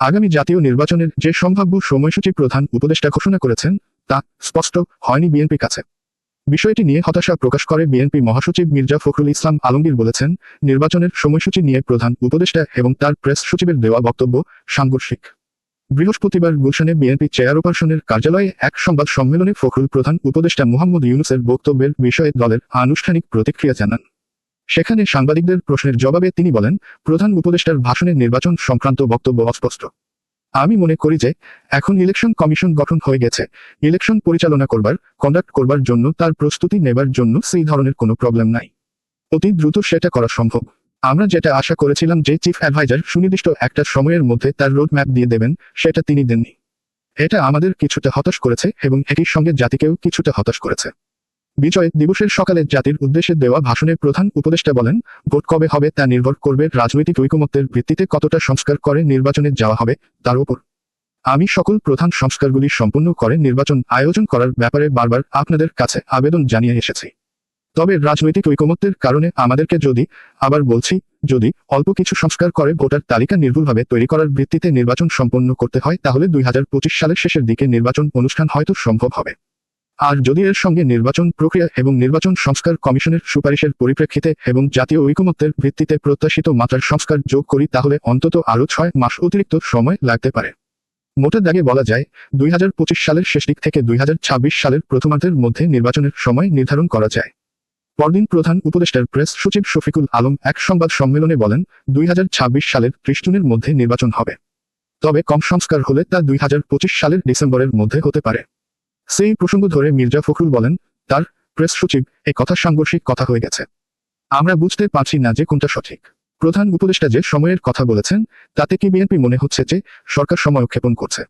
আগামী জাতীয় নির্বাচনের যে সম্ভাব্য সময়সূচি প্রধান উপদেষ্টা ঘোষণা করেছেন, তা স্পষ্ট হয়নি বিএনপির কাছে। বিষয়টি নিয়ে হতাশা প্রকাশ করে বিএনপি মহাসচিব মির্জা ফখরুল ইসলাম আলমগীর বলেছেন, নির্বাচনের সময়সূচি নিয়ে প্রধান উপদেষ্টা এবং তার প্রেস সচিবের দেওয়া বক্তব্য সাংঘর্ষিক। বৃহস্পতিবার গুলশানে বিএনপি চেয়ারপারসনের কার্যালয়ে এক সংবাদ সম্মেলনে ফখরুল প্রধান উপদেষ্টা মোহাম্মদ ইউনুসের বক্তব্যের বিষয়ে দলের আনুষ্ঠানিক প্রতিক্রিয়া জানান। সেখানে সাংবাদিকদের প্রশ্নের জবাবে তিনি বলেন, প্রধান উপদেষ্টার ভাষণের নির্বাচন সংক্রান্ত বক্তব্য অস্পষ্ট। আমি মনে করি যে, এখন ইলেকশন কমিশন গঠন হয়ে গেছে। ইলেকশন পরিচালনা করবার, কন্ডাক্ট করবার জন্য, তার প্রস্তুতি নেবার জন্য সেই ধরনের কোনো প্রবলেম নাই। অতি দ্রুত সেটা করা সম্ভব। আমরা যেটা আশা করেছিলাম যে চিফ অ্যাডভাইজার সুনির্দিষ্ট একটা সময়ের মধ্যে তার রোড ম্যাপ দিয়ে দেবেন, সেটা তিনি দেননি। এটা আমাদের কিছুটা হতাশ করেছে এবং একই সঙ্গে জাতিকেও কিছুটা হতাশ করেছে। বিজয় দিবসের সকালে জাতির উদ্দেশ্যে দেওয়া ভাষণে প্রধান উপদেষ্টা বলেন, ভোট কবে হবে তা নির্ভর করবে রাজনৈতিক ঐকমত্যের ভিত্তিতে কতটা সংস্কার করে নির্বাচনে যাওয়া হবে তার উপর। আমি সকল প্রধান সংস্কারগুলি সম্পূর্ণ করে নির্বাচন আয়োজন করার ব্যাপারে বারবার আপনাদের কাছে আবেদন জানিয়ে এসেছি। তবে রাজনৈতিক ঐকমত্যের কারণে আমাদেরকে যদি, আবার বলছি, যদি অল্প কিছু সংস্কার করে ভোটার তালিকা নির্ভুলভাবে তৈরি করার ভিত্তিতে নির্বাচন সম্পন্ন করতে হয়, তাহলে দুই হাজার পঁচিশ সালের শেষের দিকে নির্বাচন অনুষ্ঠান হয়তো সম্ভব হবে। আর যদি এর সঙ্গে নির্বাচন প্রক্রিয়া এবং নির্বাচন সংস্কার কমিশনের সুপারিশের পরিপ্রেক্ষিতে এবং জাতীয় ঐকমত্যের ভিত্তিতে প্রত্যাশিত মাত্রার সংস্কার যোগ করি, তাহলে অন্তত আরও ছয় মাস অতিরিক্ত সময় লাগতে পারে। মোটা দাগে বলা যায়, দুই হাজার পঁচিশ সালের শেষ দিক থেকে দুই হাজার ছাব্বিশ সালের প্রথমার্ধের মধ্যে নির্বাচনের সময় নির্ধারণ করা যায়। পরদিন প্রধান উপদেষ্টার প্রেস সচিব শফিকুল আলম এক সংবাদ সম্মেলনে বলেন, দুই হাজার ছাব্বিশ সালের ত্রিশ জুনের মধ্যে নির্বাচন হবে। তবে কম সংস্কার হলে তা দুই হাজার পঁচিশ সালের ডিসেম্বরের মধ্যে হতে পারে। সেই প্রসঙ্গ ধরে মির্জা ফখরুল বলেন, তার প্রেস সচিব, এ কথা সাংঘর্ষিক কথা হয়ে গেছে। আমরা বুঝতে পারছি না যে কোনটা সঠিক। প্রধান উপদেষ্টা যে সময়ের কথা বলেছেন, তাতে কি বিএনপি মনে হচ্ছে যে সরকার সময় ক্ষেপণ করছে?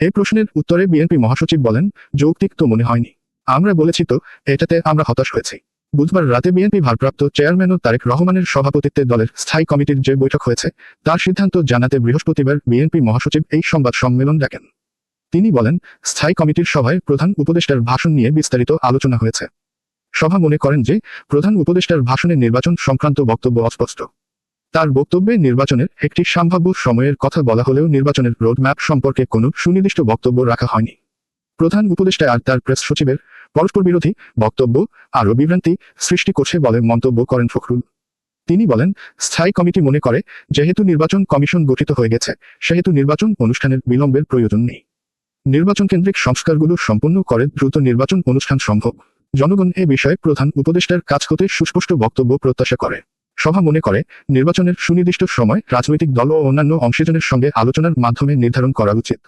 এই প্রশ্নের উত্তরে বিএনপি মহাসচিব বলেন, যৌক্তিক তো মনে হয়নি। আমরা বলেছি তো, এটাতে আমরা হতাশ হয়েছি। বুধবার রাতে বিএনপি ভারপ্রাপ্ত চেয়ারম্যান ও তারেক রহমানের সভাপতিত্বে দলের স্থায়ী কমিটির যে বৈঠক হয়েছে, তার সিদ্ধান্ত জানাতে বৃহস্পতিবার বিএনপি মহাসচিব এই সংবাদ সম্মেলন ডাকেন। তিনি বলেন, স্থায়ী কমিটির সভায় প্রধান উপদেষ্টার ভাষণ নিয়ে বিস্তারিত আলোচনা হয়েছে। সভা মনে করেন যে, প্রধান উপদেষ্টার ভাষণে নির্বাচন সংক্রান্ত বক্তব্য অস্পষ্ট। তার বক্তব্যে নির্বাচনের একটি সম্ভাব্য সময়ের কথা বলা হলেও নির্বাচনের রোডম্যাপ সম্পর্কে কোনো সুনির্দিষ্ট বক্তব্য রাখা হয়নি। প্রধান উপদেষ্টা আর তার প্রেস সচিবের পরস্পর বিরোধী বক্তব্য আরও বিভ্রান্তি সৃষ্টি করছে বলে মন্তব্য করেন ফখরুল। তিনি বলেন, স্থায়ী কমিটি মনে করে, যেহেতু নির্বাচন কমিশন গঠিত হয়ে গেছে, সেহেতু নির্বাচন অনুষ্ঠানের বিলম্বের প্রয়োজন নেই। নির্বাচন কেন্দ্রিক সংস্কারগুলো সম্পন্ন করে দ্রুত নির্বাচন অনুষ্ঠান সম্ভব। জনগণ এ বিষয়ে প্রধান উপদেষ্টার কাজ হতে সুস্পষ্ট বক্তব্য প্রত্যাশা করে। সভা মনে করে, নির্বাচনের সুনির্দিষ্ট সময় রাজনৈতিক দল ও অন্যান্য অংশীজনের সঙ্গে আলোচনার মাধ্যমে নির্ধারণ করা উচিত।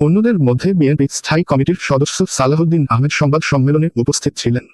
অন্যদের মধ্যে বিএনপি স্থায়ী কমিটির সদস্য সালাহুদ্দিন আহমেদ সংবাদ সম্মেলনে উপস্থিত ছিলেন।